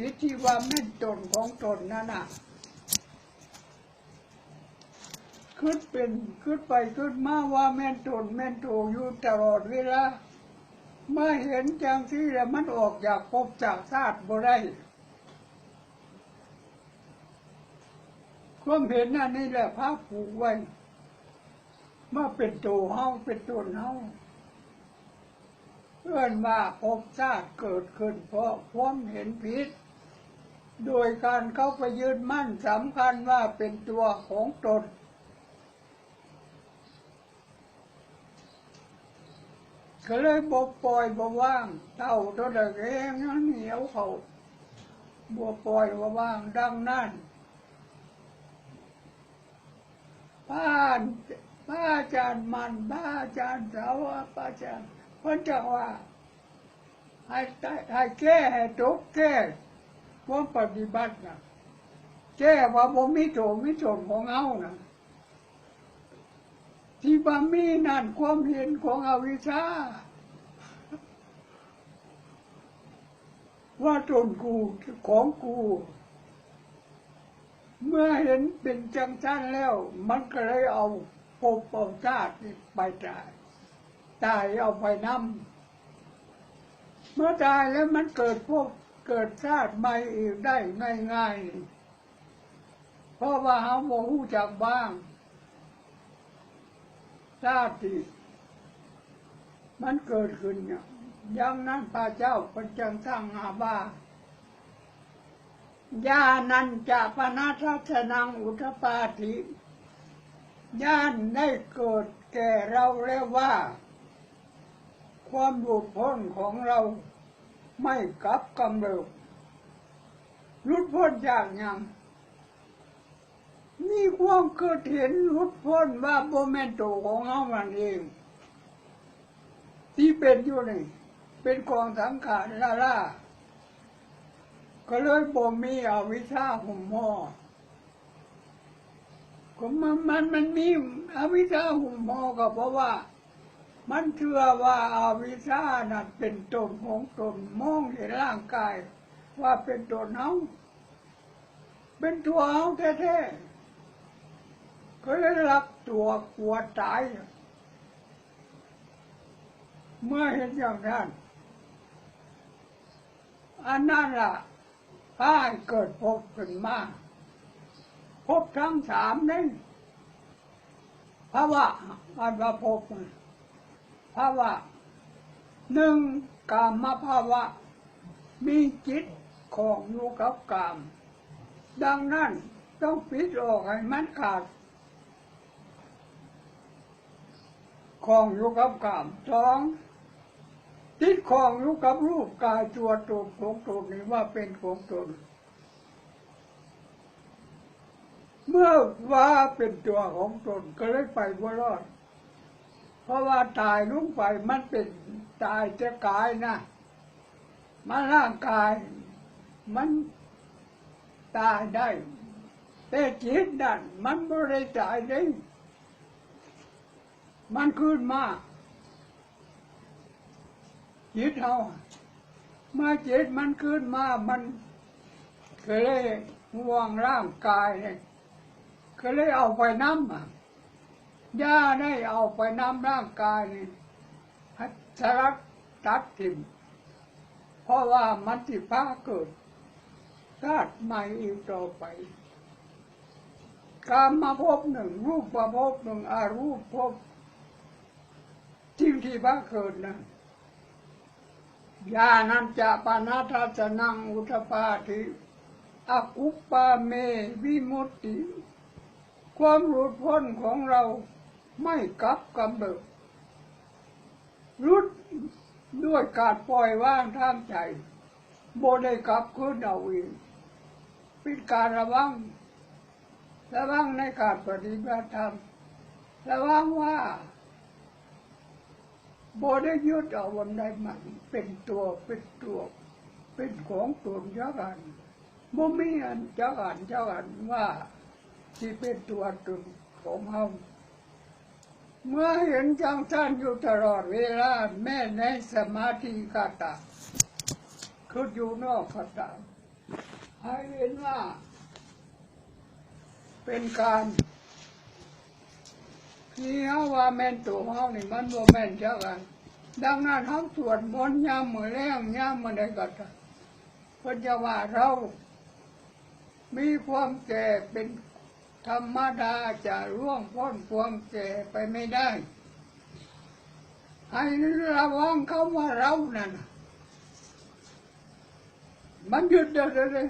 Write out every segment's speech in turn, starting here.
ผิดที่ว่าแม่นตนของตนนั่นน่ะขึ้นเป็นขึ้นไปขึ้นมาว่าแม่นตนแม่นโตอยู่ตลอดเวลาเมื่อเห็นจังที่แล้วมันออกจากภพจากชาติบ่ได้ความเห็นอันนี้แหละพระผูกไว้เมื่อเป็นตัวเฮาเป็นตนเฮาเพื่อนว่าภพชาติเกิดขึ้นเพราะความเห็นผิด โดยการเข้าไปยึดมั่นสำคัญว่าเป็นตัวของตน ก็เลยบกปล่อยบว่างเท่าตัวเด็กเองนั้นเหนียวเขาบวปล่อยบว่างดังนั้นป้านป้าจารย์มันป้าจารย์สาวป้าจารย์เพิ่นจะว่าให้ให้แก้ให้ตกแก้ ว่าปฏิบัตินะแก้ว่าบ่มีโถมีโถนของเอานะที่บ่มีนั่นความเห็นของอวิชชาว่าตนกูของกู เมื่อเห็นเป็นจังจันแล้ว มันก็เลยเอาภพเอาชาติไปตายตายเอาไปนำเมื่อตายแล้วมันเกิดภพ เกิดชาติใหม่อีกได้ง่ายๆเพราะว่าเขาโมหูจักบ้าง ชาติมันเกิดขึ้นเนี่ยย่างนั้นพระเจ้าเป็นจังสร้างหาบ้าญานันจะปนาทัศนังอุทปาธิญาณได้เกิดแก่เราแล้วว่า ความหลุดพ้นของเรา ไม่กลับกำเริบหลุดพ้นจากยังนี่ความเกิดเห็นหลุดพ้นว่าโบแมนโตของเรามันเอง ที่เป็นอยู่นี่ เป็นกองสังขารละล่าก็เลยบ่มีอวิชชาหุ่มหม้อก็มันมันมันมีอวิชชาหุ่มหม้อก็เพราะว่า มันเชื่อว่าอาวิชานั้นเป็นตนของตนมองเห็นร่างกาย ว่าเป็นตนเฮาเป็นตัวเฮาแท้ๆก็เลยรักตัวกลัวตาย เมื่อเห็นอย่างนั้นอันนั้นล่ะพาเกิดภพขึ้นมาภพทั้งสามนี่ภาะวะอันว่าพน่ะ ภาวะหนึ่งกามภาวะ มีจิตของอยู่กับกาม ดังนั้นต้องปิดออกให้มันขาดของอยู่กับกามสองติดของอยู่กับรูปกายตัวตนของตนนี่ว่าเป็นของตนเมื่อว่าเป็นตัวของตนก็เลยไปบ่รอด เพราะว่าตายลุ่งไปมันเป็นตายจะกายนะมันร่างกายมันตายได้ แต่จิตนั่นมันไม่ได้ตายได้ มันขึ้นมาจิตเอาเมื่อจิตมันขึ้นมา มันก็เลยห่วงร่างกายเนี่ยก็เลยเอาไปน้ำอะ ย่าได้เอาไปน้ำร่างกายนี่ให้สลัดตัดทิมเพราะว่ามันติพ้าเกิดชาติใหม่อีกต่อไปการมาพบหนึ่ง รูปมาพบหนึ่งอารูปพบที่ที่พระเกิดนะญาณัญจะปานาทัสนังอุทปาทิอกุปปาเมวิมุตติ ความหลุดพ้นของเรา ไม่กลับกำเริบรุดด้วยการปล่อยว่างทางใจโบได้กลับคืนเอาเองเป็นการระวัง ระวังในการปฏิบัติธรรมระวังว่าโบได้ยึดเอาวันใดมันเป็นตัวเป็นตัวเป็นของตนเจ้ากันโมมีอันเจ้ากันเจ้ากันว่าที่เป็นตัวตนของเฮา เมื่อเห็นจังท่านอยู่ตลอดเวลา แม่ในสมาธิกาตาคืออยู่นอกกาตาให้เห็นว่า เป็นการที่เาว่าแม่นตัวเฮานี่มันบ่แม่นจักอัน ดังนั้นเฮาสวดมนต์ยามมือแลงยามมื้อใดก็ตามเพิ่นจะว่าเรา มีความแก่เป็น ธรรมดาจะร่วงพ้นความแก่ไปไม่ได้ ให้ระวังเขาว่าเรานั่นน่ะมันหยุดได้เลย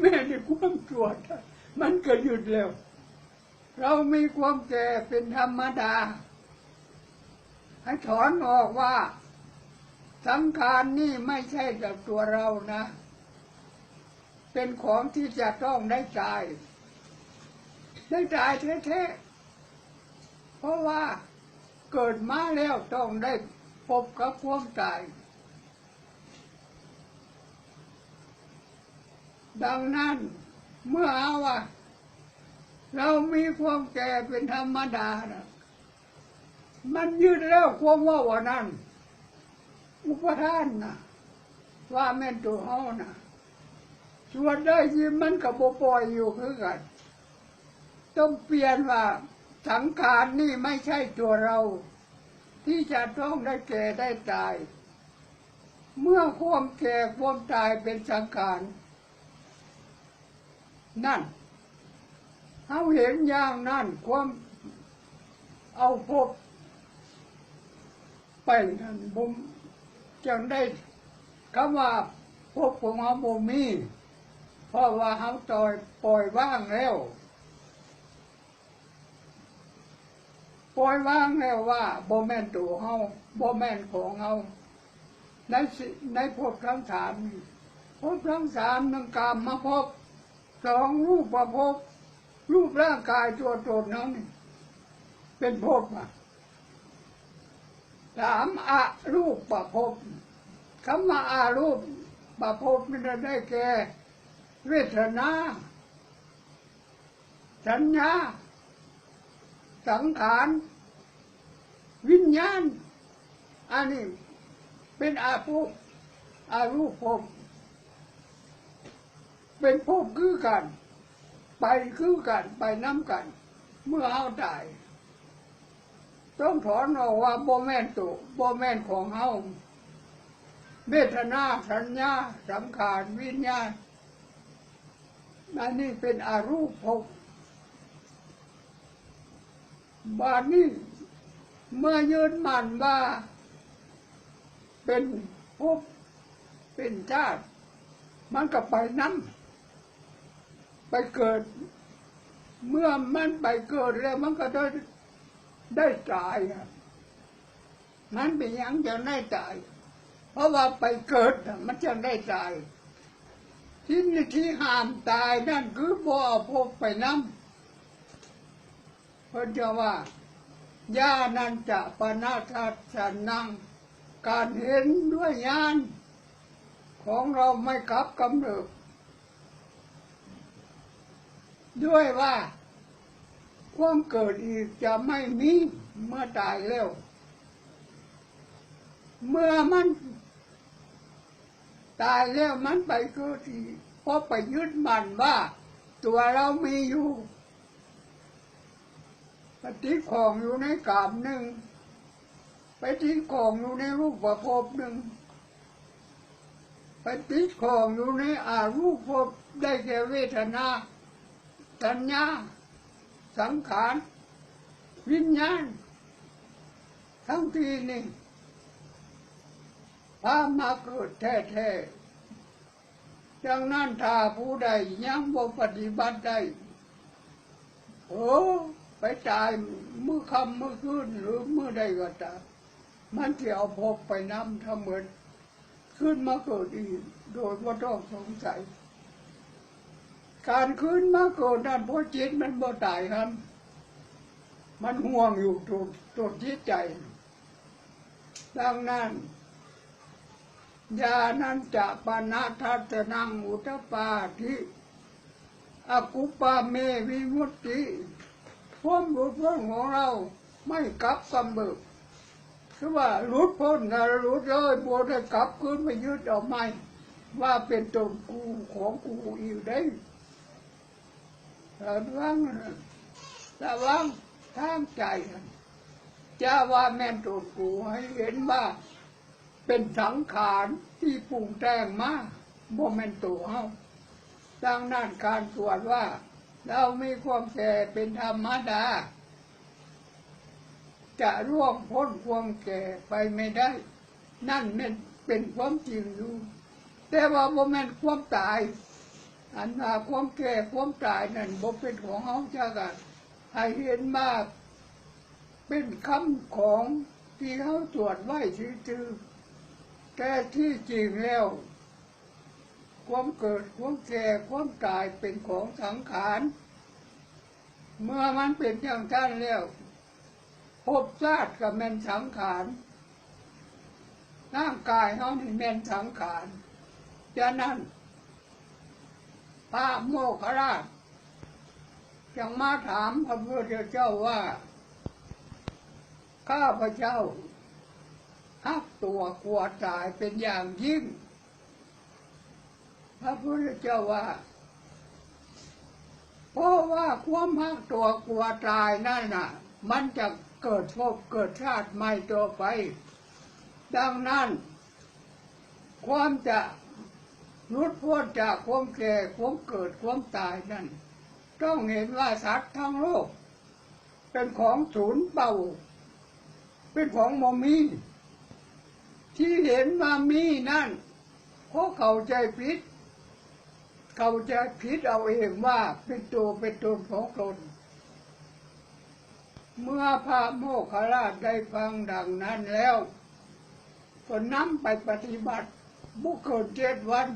แม่ในความตรวจมันก็หยุดแล้ว เรามีความแก่เป็นธรรมดา ให้ถอนออกว่าสังขารนี่ไม่ใช่กับตัวเรานะ เป็นของที่จะต้องได้จ่าย ได้จ่ายแท้ๆเพราะว่าเกิดมาแล้วต้องได้พบกับความตาย ดังนั้นเมื่อเอาว่าเรามีความแก่เป็นธรรมดานะมันยืดแล้วความว่าว่านั้นอุปทานนะว่าแม่นตัวเฮานะส่วนได้ยินมันกับปล่อยอยู่คือกัน ต้องเปลี่ยนว่าสังขารนี่ไม่ใช่ตัวเรา ที่จะต้องได้แก่ได้ตาย เมื่อความแก่ความตายเป็นสังขาร นั่นเขาเห็นอย่างนั้นความเอาพบไปนั่นผมจังได้คำว่าพบของเขาบ่มีเพราะว่าเขาต่อยปล่อยว่างแล้ว ปล่อยวางแล้วว่าบ่แม่นตัวเฮาบ่แม่นของเฮาในในภพทั้งสามภพทั้งสามนังกามมาพบสองรูปประพบรูปร่างกายตัวตนนั้นนี่เป็นภพอะสามอะรูปประพบคำว่าอารูปประพบนี่ได้แก่เวทนาสัญญา สังขารวิญญาณ อันนี้เป็นอาภพอารูปภพเป็นภพคือกัน ไปคือกันไปน้ำกัน เมื่อเฮาตาย ต้องถอนออกว่าบ่แมนตัวบ่แมนของเฮาเวทนาสัญญาสังขารวิญญาณอันนี้เป็นอารูปภพ บานนี้เมื่อยืนมันว่า เป็นภพเป็นชาติ มันก็ไปน้ำไปเกิด เมื่อมันไปเกิดแล้วมันก็ได้ได้ตายมันเป็นยังจะได้ตาย เพราะว่าไปเกิดมันจะได้ตายที่นี่ที่ห้ามตายนั่นคือบ่อาภพไปน้ำ พราะจะว่าญานันจะปนาทัสนัง การเห็นด้วยญาณของเราไม่กลับกำเนิดด้วยว่าความเกิดอีกจะไม่มีเมื่อตายแล้ว เมื่อมัน ตายแล้วมันไปเกิดอีกเพราะไปยึดมันว่า ตัวเรามีอยู่ ไปติดของอยู่ในกามหนึ่ง ไปติดของอยู่ในรูปประพบหนึ่ง ไปติดของอยู่ในอารูปภพได้แก่เวทนาสัญญา สังขาร วิญญาณ ทั้งทีนี่พามาเกิดแท้ๆดังนั้นถ้าผู้ใดยังบ่ปฏิบัติได้โอ้ ไปตายมือคำมือคืนหรือมือใดก็ตามมันจะเอาพบไปน้ำถ้าเหมือนขึ้นมาเกิดอีกโดยว่าต้องสงสัย การขึ้นมาเกิดนั่นเพราะจิตมันบ่ตายครับ มันห่วงอยู่ตัวตัวจิตใจดังนั้นยานั้นจะปนาทัตนังอุตปาทิอกุปาเมวิมุตติ ความหลุดพ้นของเราไม่กลับกำเบิดคือว่าหลุดพ้นนะหลุดเลยบัได้กลับคืนไปยึดเอาไม่ ว่าเป็นตนกูของกูอีกได้ระวังระวังทางใจจะว่าแม่นตนกูให้เห็นว่าเป็นสังขารที่ปรุงแต่งมาบ่แม่นตัวเฮาดังนั้นการตรวจว่า เรามีความแก่เป็นธรรมดา จะร่วงพ้นความแก่ไปไม่ได้ นั่นเป็นเป็นความจริงอยู่ แต่ว่าบ่แม่นความตาย อันว่าความแก่ความตายนั่นบ่เป็นของเฮาจักอะให้เห็นว่าเป็นคำของที่เขาตรวจไว้ชื่อๆแต่ที่จริงแล้ว ความเกิดความแก่ความตายเป็นของสังขาร เมื่อมันเป็นอย่างนั้นแล้วภพชาติกับแม่นสังขารร่างกายเขานี่แม่นสังขารดังนั้นพระโมคคัลลาชยังมาถามพระพุทธเจ้าว่า ข้าพระเจ้าฮักตัวกลัวตายเป็นอย่างยิ่ง ระพุทธเจ้าว่าเพราะว่าความฮักตัวกลัวตายนั่นน่ะ มันจะเกิดภพเกิดชาติใหม่ตัวไป ดังนั้น ความจะรุดพ้นจากความแก่ความเกิดความตายนั่น ต้องเห็นว่าสัตว์ทั้งโลก เป็นของศูนย์เบาเป็นของโมมี ที่เห็นว่ามีนั่นเพราะเขาใจผิด เขาใจผิดเอาเองว่าเป็นตัวเป็นตนของตน เมื่อพระโมคคัลลาชได้ฟังดังนั้นแล้ว ก็นำไปปฏิบัติบุคคลเจ็ดวัน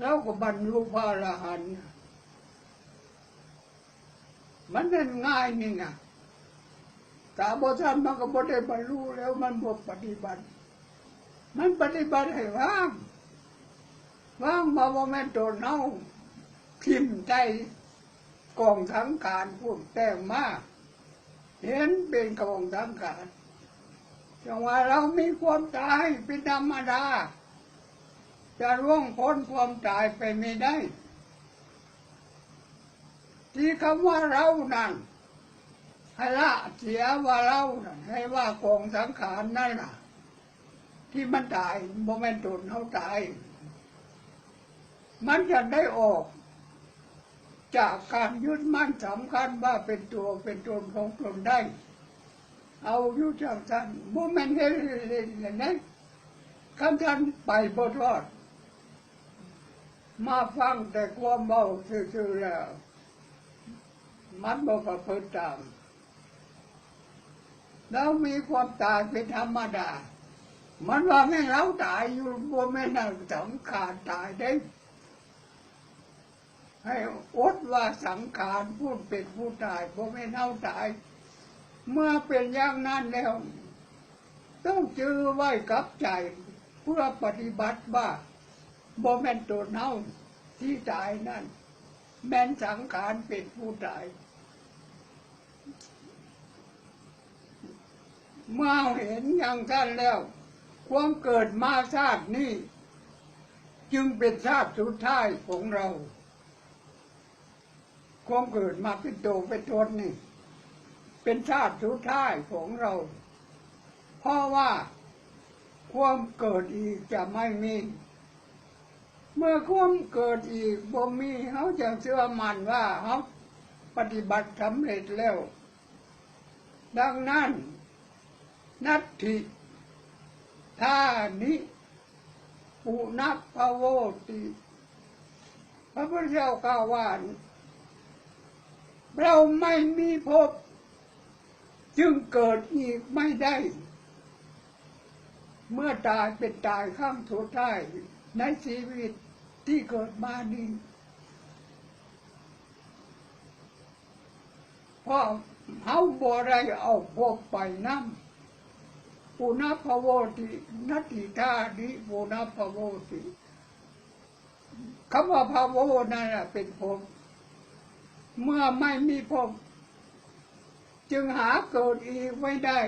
แล้วก็บรรลุพระอรหันต์มันเป็นง่ายนี่นะตาบอทันมันก็บ่ได้บรรลุแล้วมันบวปฏิบัติ มันปฏิบัติให้ว่างว่างมาว่าแม่นตัวเน่า ทิมใจกองสังขารพวกแต่งมาก เห็นเป็นกองสังขารจังว่าเรามีความตายเป็นธรรมดา จะร่วงพ้นความตายไปไม่ได้ ที่คำว่าเรานั่นให้ละเสียว่าเรานั่นให้ว่ากองสังขารนั่นน่ะ ที่มันตายโมเมนตุนเขาตาย มันจะได้ออก จากการยึดมั่นสำคัญว่าเป็นตัวเป็นตนของตนได้ เอาอยู่จากท่านโมเมนต์เห็นเลยนคำท่านไปบทอด มาฟังแต่ความเบาซื่อๆแล้ว มันบอกประพฤติตาม แล้วมีความตายเป็นธรรมดา มันว่าแม่งเราตายอยู่บ่แม่นเอาสังขารตายได้ ให้อดว่าสังขารพูดเป็นผู้ตายบ่แม่นเอาตาย เมื่อเป็นอย่างนั้นแล้ว ต้องจือไว้กับใจ เพื่อปฏิบัติว่าบ่แม่นตัวเน่าที่ตายนั่น แม่นสังขารเป็นผู้ตาย เมื่อเห็นอย่างนั้นแล้ว ความเกิดมาชาตินี้ จึงเป็นชาติสุดท้ายของเรา ความเกิดมาเป็นโตวเป็นตนนี่ เป็นชาติสุดท้ายของเรา เพราะว่าความเกิดอีกจะไม่มี เมื่อความเกิดอีกบ่มีเขาจะเชื่อมั่นว่าเขาปฏิบัติสำเร็จแล้ว ดังนั้น นัตถิท่านิปุนัพพโวติ พระพุทธเจ้ากล่าวว่า เราไม่มีภพจึงเกิดอีกไม่ได้ เมื่อตายเป็นตายข้างสุดท้ในชีวิตที่เกิดมานี้เพราะเขาบ่ได้เอาภพไปน้ำปุณพโวตินัตติธานิปุณพโวติคำว่าพโวนั่นเป็นภพ เมื่อไม่มีผม จึงหาเกิดอีกไม่ได้